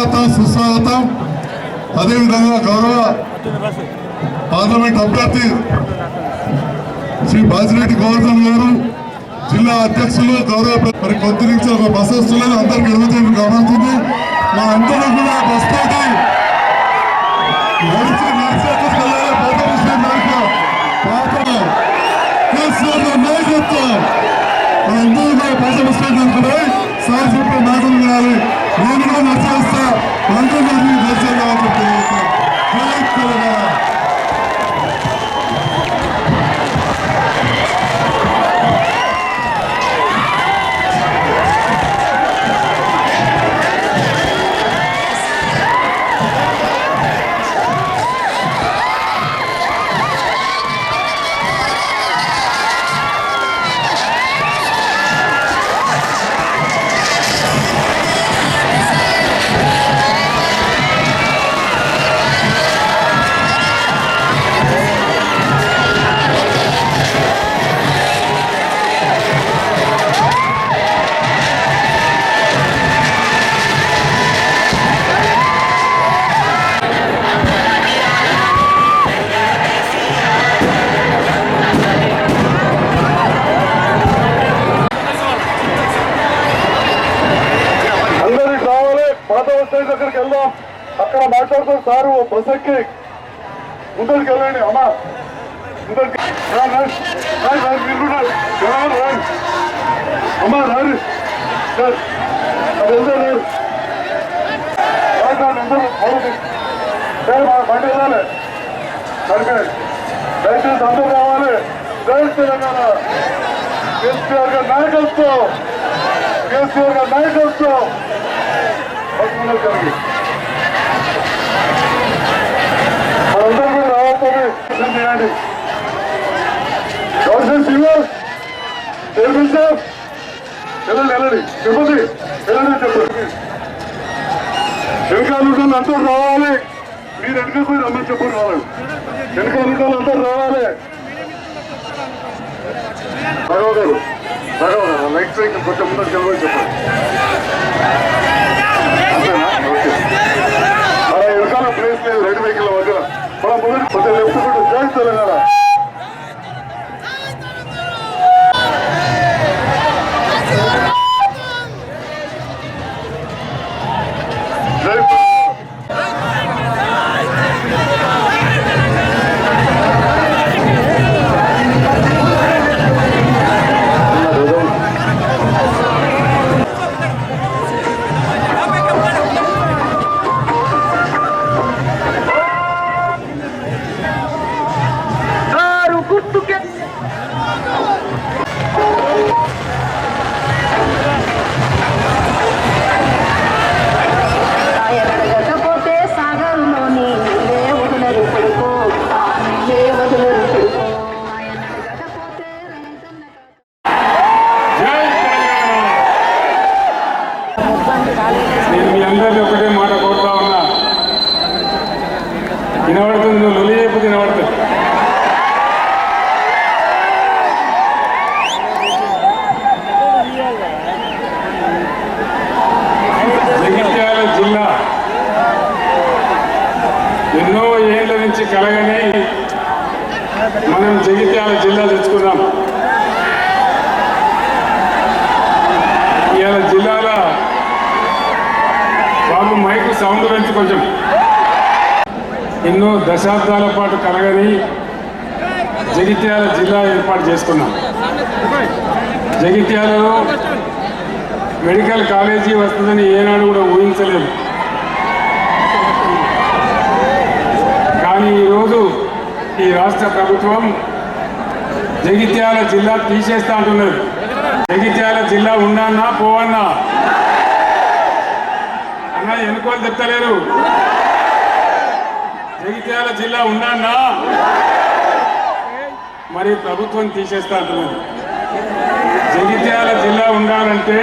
స్వాగతం సుస్వాగతం. అదేవిధంగా గౌరవ పార్లమెంట్ అభ్యర్థి శ్రీ బాజిరెడ్డి గోవర్ధన్ గారు జిల్లా అధ్యక్షులు గౌరవ మరి కొద్ది నుంచి ఒక బస్సు వస్తున్నది అందరికి ఎదుగుతుంది గమనించింది మా అందరూ కూడా బస్ తోటి నడిచి నడిచి ఎక్కడికి వెళ్ళాలి. పాత ముస్లిం నాయకులు పాత కేసీఆర్ గారి నాయకత్వం. కూడా నచ్చేస్తా ముస్లిం నాయకులు సార్ చెప్పే మాటలు వినాలి నేను కూడా నచ్చేస్తా అందరూ నచ్చేదా చెప్పి జై తెలంగాణ అందరికి అమ్మా రారు సార్ అది వెళ్తా రారు సార్ మా బండి వెళ్ళాలి. దయచేసి అందరూ రావాలి. జై తెలంగాణ. కేసీఆర్ గారి నాయకత్వం. కేసీఆర్ గారి నాయకత్వం. మనందరూ కూడా రావాలని చేయండి. గవర్నమెంట్ చైర్మన్ సార్ వెళ్ళండి వెళ్ళండి. చెప్పండి. వెళ్ళండి చెప్పండి. వెనకాల ఉండాలి రావాలి. మీరు వెనక పోయి రమ్మని చెప్పు రావాలి వెనకాల ఉండాలి అందరూ రావాలి. రాఘవ గారు రాఘవ గారు లైట్ సైడ్ కొంచెం ముందు వెళ్ళమని చెప్పండి. అలా వెనకాల ప్లేస్ లేదు రెండు వెహికల్ మధ్యలో. మన ముందు కొంచెం లెఫ్ట్ కూడా జై తెలంగాణ. ಕನಪತಿ ನೋಡ್ತೇವೆ దశాబ్దాల పాటు కలగని జగిత్యాల జిల్లా ఏర్పాటు చేసుకున్నాం జగిత్యాలలో మెడికల్ కాలేజీ వస్తుందని ఏనాడు కూడా ఊహించలేదు. కానీ ఈరోజు ఈ రాష్ట్ర ప్రభుత్వం జగిత్యాల జిల్లా తీసేస్తా అంటున్నది. జగిత్యాల జిల్లా ఉన్నానా పోవన్నా. అన్న ఎన్నుకోలు చెప్తలేరు. జగిత్యాల జిల్లా ఉన్నానా మరి ప్రభుత్వం తీసేస్తా అంటున్నది. జగిత్యాల జిల్లా ఉండాలంటే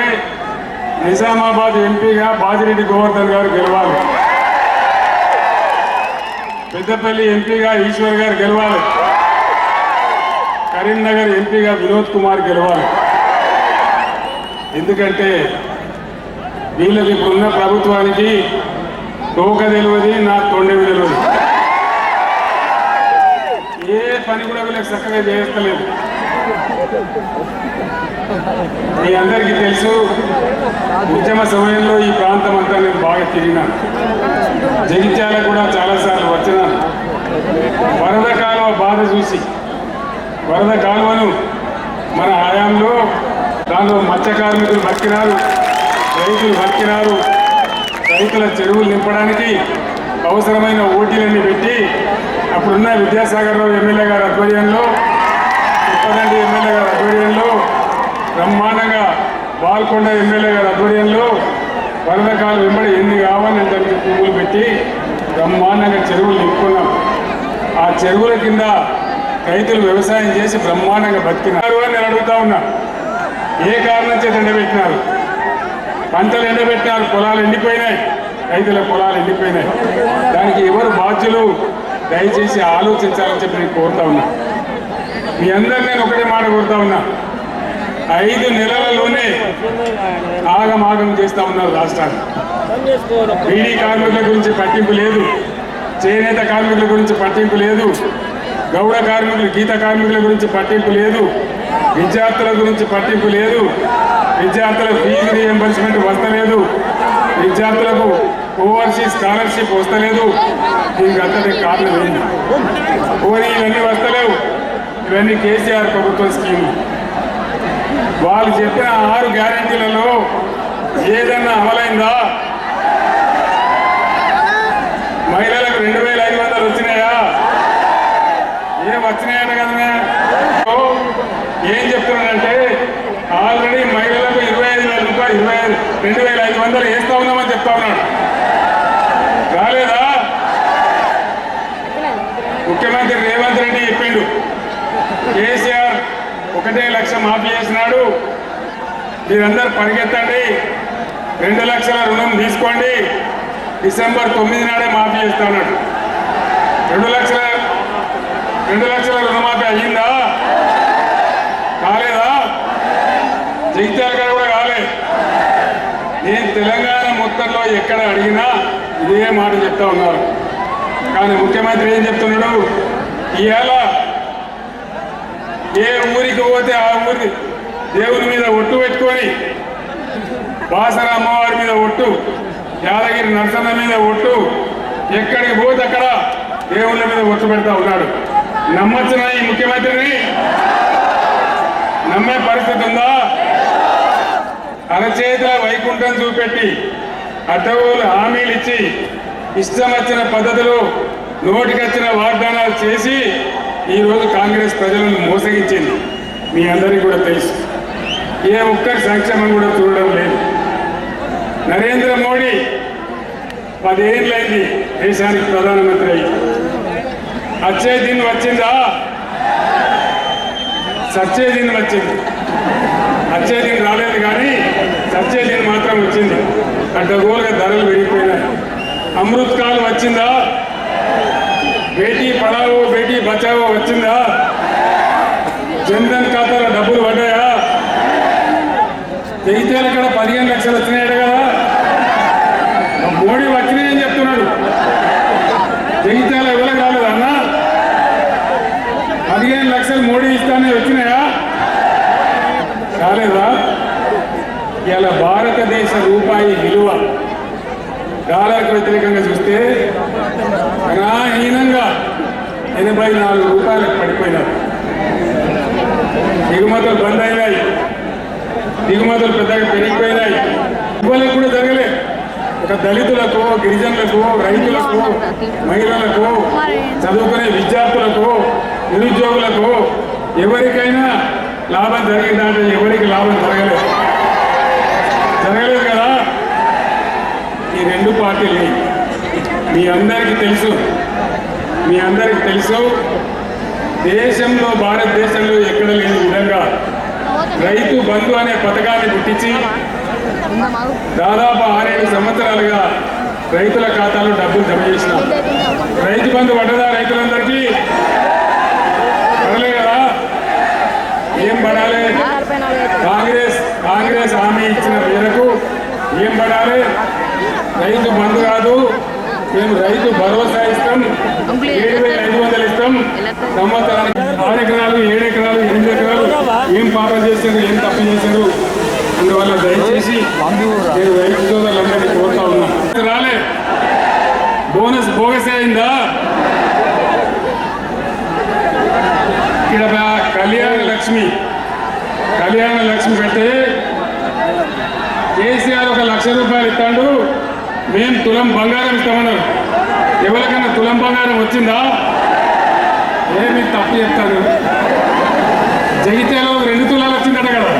నిజామాబాద్ ఎంపీగా బాజిరెడ్డి గోవర్ధన్ గారు గెలవాలి. పెద్దపల్లి ఎంపీగా ఈశ్వర్ గారు గెలవాలి. కరీంనగర్ ఎంపీగా వినోద్ కుమార్ గెలవాలి. ఎందుకంటే వీళ్ళకి ఇప్పుడున్న ప్రభుత్వానికి తోక తెలియదు నా తొండవి తెలియదు పని కూడా వీళ్ళకి చక్కగా చేస్తలేదు మీ అందరికీ తెలుసు ఉద్యమ సమయంలో ఈ ప్రాంతం అంతా నేను బాగా తిరిగినాను. జగిత్యాల కూడా చాలాసార్లు వచ్చినాను. వరద కాలువ బాధ చూసి వరద కాలువను మన హయాంలో దానిలో మత్స్య కార్మికులు బతికినారు రైతులు బతికినారు. రైతుల చెరువులు నింపడానికి అవసరమైన ఓటీలన్నీ పెట్టి అప్పుడున్న విద్యాసాగర్ రావు ఎమ్మెల్యే గారి ఆధ్వర్యంలో ఉప్పదండి ఎమ్మెల్యే గారి ఆధ్వర్యంలో బ్రహ్మాండంగా బాల్కొండ ఎమ్మెల్యే గారి ఆధ్వర్యంలో వరదకాలు వెంబడి ఎన్ని కావాలని దానికి పువ్వులు పెట్టి బ్రహ్మాండంగా చెరువులు నింపుకున్నాం. ఆ చెరువుల కింద రైతులు వ్యవసాయం చేసి బ్రహ్మాండంగా బతికినారు. అని నేను అడుగుతా ఉన్నా. ఏ కారణం చేత ఎండబెట్టినారు? పంటలు ఎండబెట్టినారు పొలాలు ఎండిపోయినాయి. రైతుల పొలాలు ఎండిపోయినాయి. దానికి ఎవరు బాధ్యులు? దయచేసి ఆలోచించాలని చెప్పి నేను కోరుతా ఉన్నా. మీ అందరు నేను ఒకటే మాట కోరుతా ఉన్నా. ఐదు నెలలలోనే ఆగమాగం చేస్తా ఉన్నారు రాష్ట్రాన్ని. బీడీ కార్మికుల గురించి పట్టింపు లేదు. చేనేత కార్మికుల గురించి పట్టింపు లేదు. గౌడ కార్మికులు గీత కార్మికుల గురించి పట్టింపు లేదు. విద్యార్థుల గురించి పట్టింపు లేదు. విద్యార్థుల ఫీజు రీఎంబర్స్మెంట్ వస్తలేదు. విద్యార్థులకు ఓవర్సీస్ స్కాలర్షిప్ వస్తలేదు. దీనికి అంతటి కారణం ఏంటి పోనీ ఇవన్నీ వస్తలేవు. ఇవన్నీ కేసీఆర్ ప్రభుత్వం స్కీమ్. వాళ్ళు చెప్పిన ఆరు గ్యారెంటీలలో ఏదన్నా అమలైందా? మహిళలకు రెండు వేల ఐదు వందలు వచ్చినాయా? ఏం వచ్చినాయట కదనే? ఓ, ఏం చెప్తున్నానంటే ఆల్రెడీ మహిళలకు ఇరవై ఐదు వేల రూపాయలు ఇరవై ఐదు రెండు వేల ఐదు వందలు వేస్తా ఉన్నామని చెప్తా ఉన్నాడు రాలేదా ముఖ్యమంత్రి రేవంత్ కేసీఆర్ ఒకటే లక్ష మాఫీ చేసినాడు. మీరందరూ పరిగెత్తండి. రెండు లక్షల రుణం తీసుకోండి. డిసెంబర్ తొమ్మిది నాడే మాఫీ చేస్తాడు రెండు లక్షల రెండు లక్షల రుణమాఫీ అయ్యిందా? కాలేదా? జగిత్యాల గారు కూడా కాలే. నేను తెలంగాణ మొత్తంలో ఎక్కడ అడిగినా ఇదే మాట చెప్తా ఉన్నారు. కానీ ముఖ్యమంత్రి ఏం చెప్తున్నాడు? ఇవాళ ఏ ఊరికి పోతే ఆ ఊరి దేవుని మీద ఒట్టు పెట్టుకొని బాసర అమ్మవారి మీద ఒట్టు యాదగిరి నరసన్న మీద ఒట్టు ఎక్కడికి పోతే అక్కడ దేవుళ్ళ మీద ఒట్టు పెడతా ఉన్నాడు. నమ్మచ్చిన ఈ ముఖ్యమంత్రిని? నమ్మే పరిస్థితి ఉందా? అరచేతుల వైకుంఠం చూపెట్టి అటవులు హామీలు ఇచ్చి ఇష్టం వచ్చిన పద్ధతిలో నోటికొచ్చిన వాగ్దానాలు చేసి ఈరోజు కాంగ్రెస్ ప్రజలను మోసగించింది మీ అందరికీ కూడా తెలుసు. ఏ ఒక్కరి సంక్షేమం కూడా చూడడం లేదు. నరేంద్ర మోడీ పదేళ్ళైంది దేశానికి ప్రధానమంత్రి అయ్యి. వచ్చే దిన్ వచ్చిందా? సచ్చే దిన్ వచ్చింది. వచ్చే దిన్ రాలేదు కానీ సచ్చే దిన్ మాత్రం వచ్చింది. అడ్డగోలుగా ధరలు పెరిగిపోయినాయి అమృత్ కాలం వచ్చిందా? బేటీ పడా బేటీ బచావో వచ్చిందా జన్ధన్ ఖాతాలో డబ్బులు పడ్డాయా జగిత్యాల కూడా పదిహేను లక్షలు వచ్చినాయట కదా మోడీ వచ్చినాయని చెప్తున్నాడు జగిత్యాల ఎవరికి రాలేదు అన్న పదిహేను లక్షలు మోడీ ఇస్తానే వచ్చినాయా రాలేదా ఇలా భారతదేశ రూపాయి విలువ డాలర్కి వ్యతిరేకంగా చూస్తే గణాహీనంగా ముప్పై నాలుగు రూపాయలకు పడిపోయినారు. దిగుమతులు బంద్ అయినాయి. దిగుమతులు పెద్దగా పెరిగిపోయినాయి. ఇవ్వలేదు కూడా జరగలే. ఒక దళితులకు గిరిజనులకు రైతులకు మహిళలకు చదువుకునే విద్యార్థులకు నిరుద్యోగులకు ఎవరికైనా లాభం జరిగిందంటే ఎవరికి లాభం జరగలేదు. జరగలేదు కదా? ఈ రెండు పార్టీలు మీ అందరికీ తెలుసు. మీ అందరికీ తెలుసు దేశంలో భారతదేశంలో ఎక్కడ లేని విధంగా రైతు బంధు అనే పథకాన్ని పుట్టించి దాదాపు ఆరేడు సంవత్సరాలుగా రైతుల ఖాతాలో డబ్బులు జమ చేసినాం రైతు బంధు పడ్డదా రైతులందరికీ? పడలే కదా? ఏం పడాలి? కాంగ్రెస్ కాంగ్రెస్ హామీ ఇచ్చిన మేరకు ఏం పడాలి? రైతు బంధు కాదు. మేము రైతు భరోసా ఇస్తాం. ఏడు వేల ఐదు వందలు ఇస్తాం. సంవత్సరానికి ఆరు ఎకరాలు ఏడు ఎకరాలు ఎనిమిది ఎకరాలు. ఏం పాపం చేశారు ఏం తప్పు చేశారు అందువల్ల దయచేసి నేను రైతు సోదరులందరినీ కోరుతా ఉన్నా. రాలే. బోనస్ బోగస్ అయిందా? ఇక్కడ కళ్యాణ లక్ష్మి. కళ్యాణ లక్ష్మి పెడితే కేసీఆర్ ఒక లక్ష రూపాయలు ఇస్తాడు. మేము తులం బంగారం ఇస్తామన్నారు. ఎవరికైనా తులం బంగారం వచ్చిందా? ఏమి తప్పు చెప్తాను జగిత్యాలో రెండు తులాలు వచ్చిందట కదా.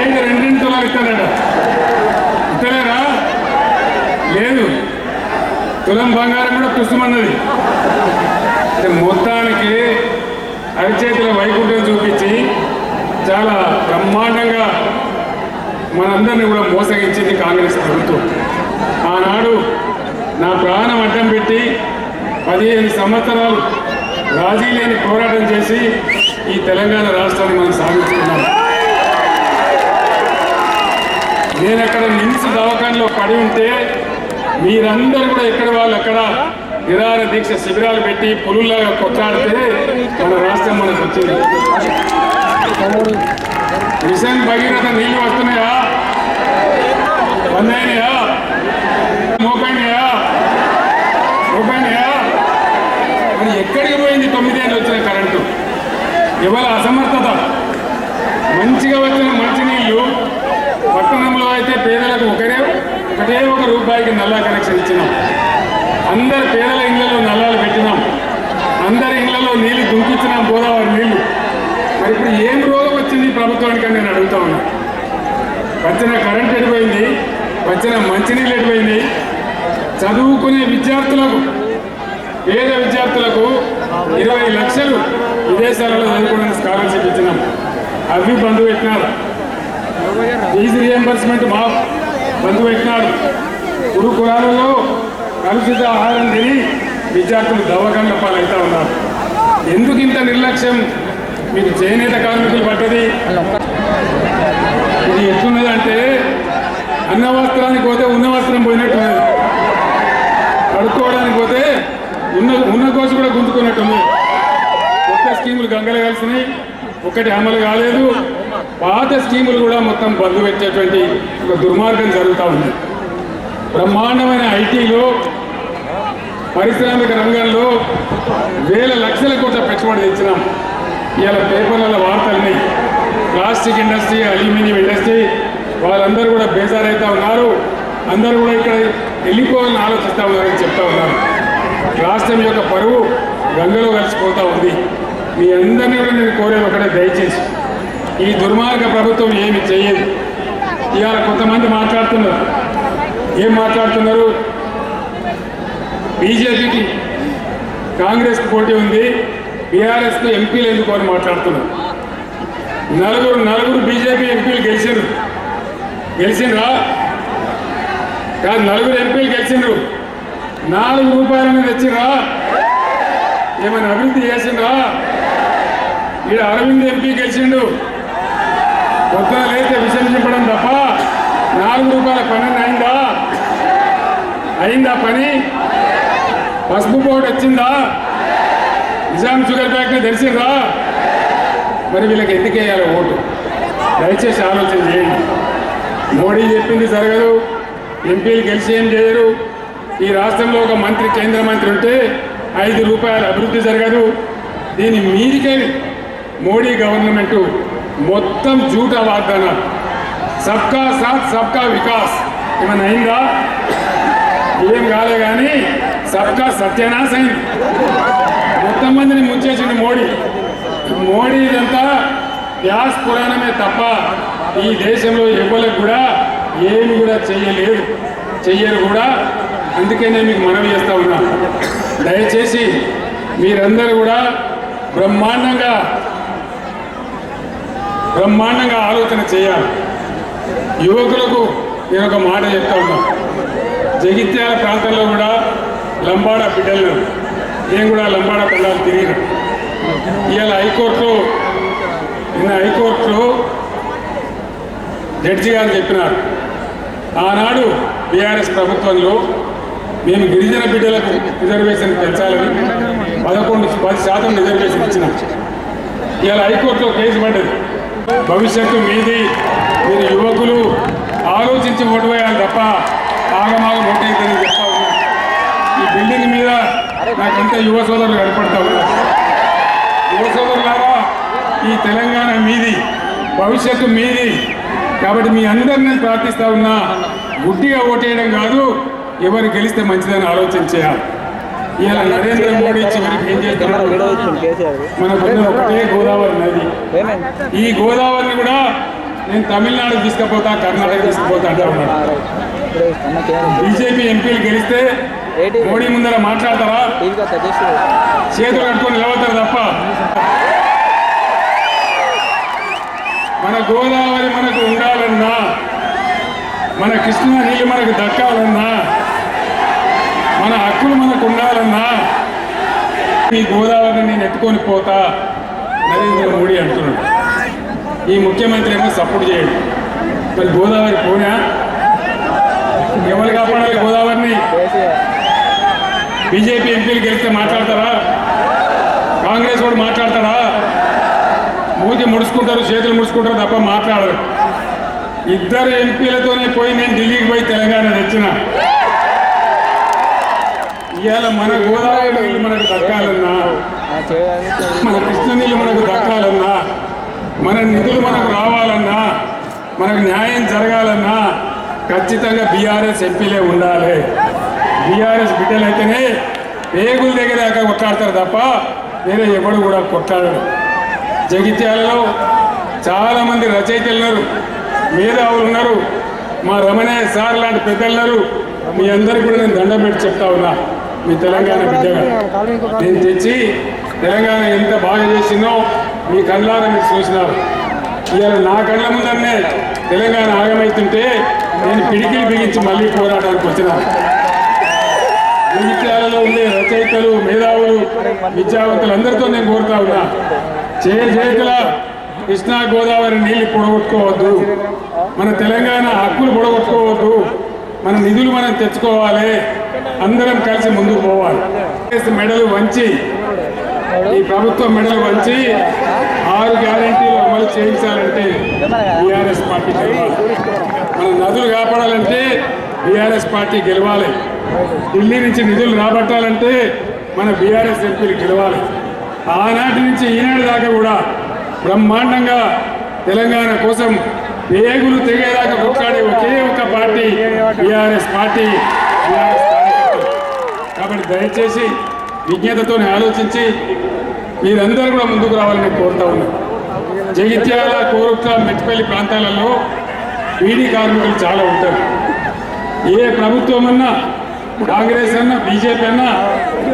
ఏంటి రెండు రెండు తులాలు ఇస్తాడట? ఇస్తలేరా? లేదు. తులం బంగారం కూడా పుస్తమన్నది మొత్తానికి అరిచేతుల వైకుంఠం చూపించి చాలా బ్రహ్మాండంగా మనందరినీ కూడా మోసగించింది కాంగ్రెస్ ప్రభుత్వం. ఆనాడు నా ప్రాణం అడ్డం పెట్టి పదిహేను సంవత్సరాలు రాజీ లేని పోరాటం చేసి ఈ తెలంగాణ రాష్ట్రాన్ని మనం సాధించుకున్నాం. నేను అక్కడ నిమ్స్ దవాఖానలో పడి ఉంటే మీరందరూ కూడా ఎక్కడ వాళ్ళు అక్కడ నిరాహార దీక్ష శిబిరాలు పెట్టి పులుల్లాగా కొట్లాడితే మన రాష్ట్రం మనకు వచ్చింది. మిషన్ భగీరథ నీళ్ళు వస్తున్నాయా? వందైనయా మోపైనయా మోపైనయా మరి ఎక్కడికి పోయింది తొమ్మిదేళ్ళు వచ్చిన కరెంటు? ఇవాళ అసమర్థత. మంచిగా వచ్చిన మంచినీళ్ళు పట్టణంలో అయితే పేదలకు ఒకరే ఒకటే ఒక రూపాయికి నల్లా కనెక్షన్ ఇచ్చినాం. అందరు పేదల ఇళ్ళలో నల్లాలు పెట్టినాం. అందరి ఇళ్ళలో నీళ్ళు దుంకిచ్చినాం గోదావరి నీళ్ళు. మరి ఇప్పుడు ఏం రోజు వచ్చింది ప్రభుత్వానికి అని నేను అడుగుతా ఉన్నా. వచ్చిన కరెంట్ ఎడిపోయింది వచ్చిన మంచినీళ్ళు ఎడిపోయింది. చదువుకునే విద్యార్థులకు పేద విద్యార్థులకు ఇరవై లక్షలు విదేశాలలో చదువుకోవడానికి స్కాలర్షిప్ ఇచ్చినాం. అవి బంధు పెట్టినారు. ఫీజు రియంబర్స్మెంట్ మా బంధు పెట్టినారు. గురుకులాలలో కలుషిత ఆహారం తిని విద్యార్థులు దవాఖాన్ల పాలవుతా ఉన్నారు. ఎందుకు ఇంత నిర్లక్ష్యం? మీకు చేనేత కార్మికులు పడ్డది ఇది ఎట్లున్నదంటే అన్న వస్త్రానికి పోతే ఉన్న వస్త్రం పోయినట్టున్నది. కడుక్కోవడానికి పోతే ఉన్న ఉన్న కోసి కూడా గుంజుకున్నట్టుంది కొత్త స్కీములు గంగలు కలిసినాయి. ఒకటి అమలు కాలేదు. పాత స్కీములు కూడా మొత్తం బంద్ పెట్టేటువంటి ఒక దుర్మార్గం జరుగుతూ ఉంది. బ్రహ్మాండమైన ఐటీలో పారిశ్రామిక రంగంలో వేల లక్షల కోట్ల పెట్టుబడి తెచ్చినాం. ఇవాళ పేపర్లలో వార్తలున్నాయి ప్లాస్టిక్ ఇండస్ట్రీ అల్యూమినియం ఇండస్ట్రీ వాళ్ళందరూ కూడా బేజారైతే ఉన్నారు. అందరూ కూడా ఇక్కడ వెళ్ళిపోవాలని ఆలోచిస్తూ ఉన్నారని చెప్తా ఉన్నారు. రాష్ట్రం యొక్క పరువు గంగలో కలిసిపోతూ ఉంది. మీ అందరినీ కూడా నేను కోరేది ఒకటే దయచేసి. ఈ దుర్మార్గ ప్రభుత్వం ఏమి చేయదు. ఇవాళ కొంతమంది మాట్లాడుతున్నారు. ఏం మాట్లాడుతున్నారు? బీజేపీకి కాంగ్రెస్ పోటీ ఉంది. బీఆర్ఎస్కు ఎంపీలు ఎందుకు అని మాట్లాడుతున్నారు? నలుగురు నలుగురు బీజేపీ ఎంపీలు గెలిచిండ్రు. గెలిచిండ్రా? కాదు నలుగురు ఎంపీలు గెలిచిండ్రు. నాలుగు రూపాయలను తెచ్చిరా ఏమైనా అభివృద్ధి చేసిండ్రా? ఈడ అరవింద్ ఎంపీ గెలిచిండు. పొద్దున లేస్తే విషయం చెప్పడం తప్ప నాలుగు రూపాయల పని అయిందా? అయిందా పని? పసుపు బోర్డు వచ్చిందా? నిజాం షుగర్ ఫ్యాక్టరీ తెలిసిందా మరి వీళ్ళకి ఎందుకు వేయాలి ఓటు? దయచేసి ఆలోచన చేయండి. మోడీ చెప్పింది జరగదు. ఎంపీలు గెలిచి ఏం చేయరు. ఈ రాష్ట్రంలో ఒక మంత్రి కేంద్ర మంత్రి ఉంటే ఐదు రూపాయల అభివృద్ధి జరగదు. దీని మీదికే మోడీ గవర్నమెంట్ మొత్తం జూట వాగ్దానాలు సబ్కా సాత్ సబ్కా వికాస్. ఏమైనా అయిందా? ఏం కాలే కానీ సబ్కా సత్యనాశ అయింది. మొత్తం మందిని ముంచేసింది మోడీ. మోడీ ఇదంతా వ్యాస్ పురాణమే తప్ప ఈ దేశంలో ఎవ్వరికి కూడా ఏమి కూడా చెయ్యలేదు. చెయ్యరు కూడా. అందుకే నేను మీకు మనవి చేస్తా ఉన్నా. దయచేసి మీరందరూ కూడా బ్రహ్మాండంగా బ్రహ్మాండంగా ఆలోచన చేయాలి. యువకులకు నేను ఒక మాట చెప్తా ఉన్నా. జగిత్యాల ప్రాంతంలో కూడా లంబాడ బిడ్డలు నేను కూడా లంబాడ పిల్లలు తిరిగిన. ఇవాళ హైకోర్టులో నిన్న హైకోర్టులో జడ్జి గారు చెప్పినారు ఆనాడు బీఆర్ఎస్ ప్రభుత్వంలో మేము గిరిజన బిడ్డలకు రిజర్వేషన్ పెంచాలని పదకొండు పది శాతం రిజర్వేషన్ ఇచ్చినాం. ఇవాళ హైకోర్టులో కేసు పడ్డది. భవిష్యత్తు మీది మీరు యువకులు ఆలోచించి ఓటు వేయాలి తప్ప ఆగమాగం ఓటైతుందని చెప్తా ఈ బిల్డింగ్ మీద నాకంతా యువ సోదరులు గడపడతావు యువ సోదరులారా ఈ తెలంగాణ మీది భవిష్యత్తు మీది. కాబట్టి మీ అందరిని నేను ప్రార్థిస్తా ఉన్నా గుడ్డిగా ఓటేయడం కాదు ఎవరు గెలిస్తే మంచిదని ఆలోచన చేయాలి. ఇలా నరేంద్ర మోడీ చివరికి ఏం చేస్తున్నారు మనకున్న ఒకటే గోదావరి నది. ఈ గోదావరిని కూడా నేను తమిళనాడు తీసుకుపోతా కర్ణాటక తీసుకుపోతా అంటా ఉన్నాడు. బీజేపీ ఎంపీలు గెలిస్తే మోడీ ముందర మాట్లాడతారా చేతులు కట్టుకొని నిలబడతారు తప్ప. మన గోదావరి మనకు ఉండాలన్నా మన కృష్ణా నీళ్ళు మనకు దక్కాలన్నా మన హక్కులు మనకు ఉండాలన్నా ఈ గోదావరిని నేను ఎత్తుకొని పోతా నరేంద్ర మోడీ అంటున్నాడు. ఈ ముఖ్యమంత్రి ఏమో సపోర్ట్ చేయడు. మరి గోదావరి పోనా? ఎవరు కాపాడాలి గోదావరిని? బీజేపీ ఎంపీలు గెలిస్తే మాట్లాడతారా? కాంగ్రెస్ కూడా మాట్లాడతారా మూతి ముడుచుకుంటారు చేతులు ముడుచుకుంటారు తప్ప మాట్లాడరు. ఇద్దరు ఎంపీలతోనే పోయి నేను ఢిల్లీకి పోయి తెలంగాణ తెచ్చిన. ఇవాళ మన గోదావరి నీళ్ళు మనకు దక్కాలన్నా మన కృష్ణ నీళ్ళు మనకు దక్కాలన్నా మన నిధులు మనకు రావాలన్నా మనకు న్యాయం జరగాలన్నా ఖచ్చితంగా బీఆర్ఎస్ ఎంపీలే ఉండాలి. బీఆర్ఎస్ బిడ్డలైతేనే పేగుల దగ్గర దాకా కొట్లాడతారు తప్ప వేరే ఎవడు కూడా కొట్లాడరు జగిత్యాలలో చాలామంది రచయితలు ఉన్నారు మేధావులు ఉన్నారు. మా రమణయ్య సార్ లాంటి పెద్దలు ఉన్నారు మీ అందరికీ కూడా నేను దండం పెట్టి చెప్తా ఉన్నా మీ తెలంగాణ బిడ్డగా. నేను తెచ్చి తెలంగాణ ఎంత బాగా చేసిందో మీ కళ్ళారా మీరు చూసినారు. ఇవాళ నా కళ్ళ ముందన్నే తెలంగాణ ఆగమైతుంటే నేను పిడికిలు బిగించి మళ్ళీ పోరాటానికి వచ్చినాను. జగిత్యాలలో ఉండే రచయితలు మేధావులు విద్యావంతులు అందరితో నేను కోరుతా ఉన్నా. చే చేతుల కృష్ణా గోదావరి నీళ్ళు పొడగొట్టుకోవద్దు. మన తెలంగాణ హక్కులు పొడగొట్టుకోవద్దు. మన నిధులు మనం తెచ్చుకోవాలి. అందరం కలిసి ముందుకు పోవాలి. మెడలు వంచి ఈ ప్రభుత్వం మెడలు వంచి ఆరు గ్యారంటీలు అమలు చేయించాలంటే బీఆర్ఎస్ పార్టీ గెలవాలి. మన నదులు కాపాడాలంటే బీఆర్ఎస్ పార్టీ గెలవాలి. ఢిల్లీ నుంచి నిధులు రాబట్టాలంటే మన బీఆర్ఎస్ ఎంపీలు గెలవాలి. ఆనాటి నుంచి ఈనాడు దాకా కూడా బ్రహ్మాండంగా తెలంగాణ కోసం వేగులు తెగేదాకా కొట్లాడే ఒకే ఒక పార్టీ బీఆర్ఎస్ పార్టీ బీఆర్ఎస్ కాబట్టి దయచేసి విజ్ఞతతో ఆలోచించి మీరందరూ కూడా ముందుకు రావాలని కోరుతా ఉన్నాను జగిత్యాల కోరుట్ల మెట్టిపల్లి ప్రాంతాలలో వీడి కార్మికులు చాలా ఉంటారు. ఏ ప్రభుత్వం అన్నా కాంగ్రెస్ అన్నా బీజేపీ అన్న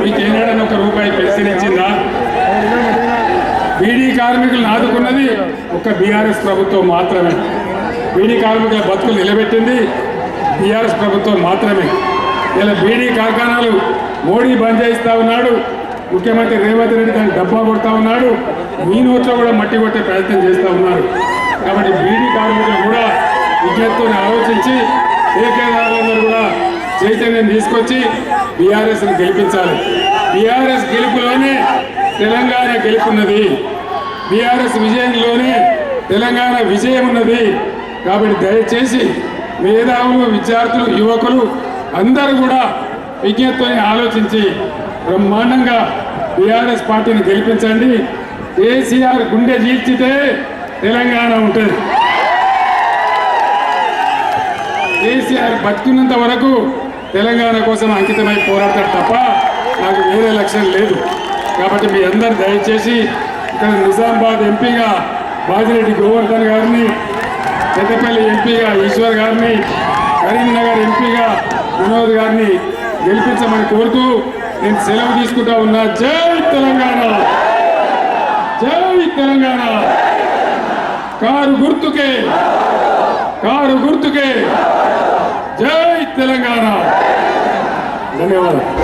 మీకు ఏనాడని ఒక రూపాయి పెన్షన్ ఇచ్చిందా? బీడీ కార్మికులను ఆదుకున్నది ఒక బీఆర్ఎస్ ప్రభుత్వం మాత్రమే. బీడీ కార్మికుల బతుకులు నిలబెట్టింది బీఆర్ఎస్ ప్రభుత్వం మాత్రమే. ఇలా బీడీ కార్ఖానాలు మోడీ బంద్ చేయిస్తా ఉన్నాడు ముఖ్యమంత్రి రేవంత్ రెడ్డి దాన్ని డబ్బా కొడతా ఉన్నాడు మీ నోట్లో కూడా మట్టి కొట్టే ప్రయత్నం చేస్తూ ఉన్నారు. కాబట్టి బీడీ కార్మికులు కూడా విజ్ఞతతో ఆలోచించి ఏకేదారులందరూ కూడా చైతన్యం తీసుకొచ్చి బీఆర్ఎస్ని గెలిపించాలి. బీఆర్ఎస్ గెలుపులోనే తెలంగాణ గెలుపున్నది. బీఆర్ఎస్ విజయంలోనే తెలంగాణ విజయం ఉన్నది కాబట్టి దయచేసి మేధావులు విద్యార్థులు యువకులు అందరూ కూడా విజ్ఞతతో ఆలోచించి బ్రహ్మాండంగా బీఆర్ఎస్ పార్టీని గెలిపించండి. కేసీఆర్ గుండె చీల్చితే తెలంగాణ ఉంటుంది. కేసీఆర్ బతుకున్నంత వరకు తెలంగాణ కోసం అంకితమై పోరాడతాడు తప్ప నాకు వేరే లక్ష్యం లేదు. కాబట్టి మీ అందరు దయచేసి ఇక్కడ నిజామాబాద్ ఎంపీగా బాజిరెడ్డి గోవర్ధన్ గారిని పెద్దపల్లి ఎంపీగా ఈశ్వర్ గారిని కరీంనగర్ ఎంపీగా వినోద్ గారిని గెలిపించమని కోరుతూ నేను సెలవు తీసుకుంటా ఉన్నా. జై తెలంగాణ! జై తెలంగాణ! కారు గుర్తుకే! కారు గుర్తుకే! తెలంగాణ. ధన్యవాదాలు.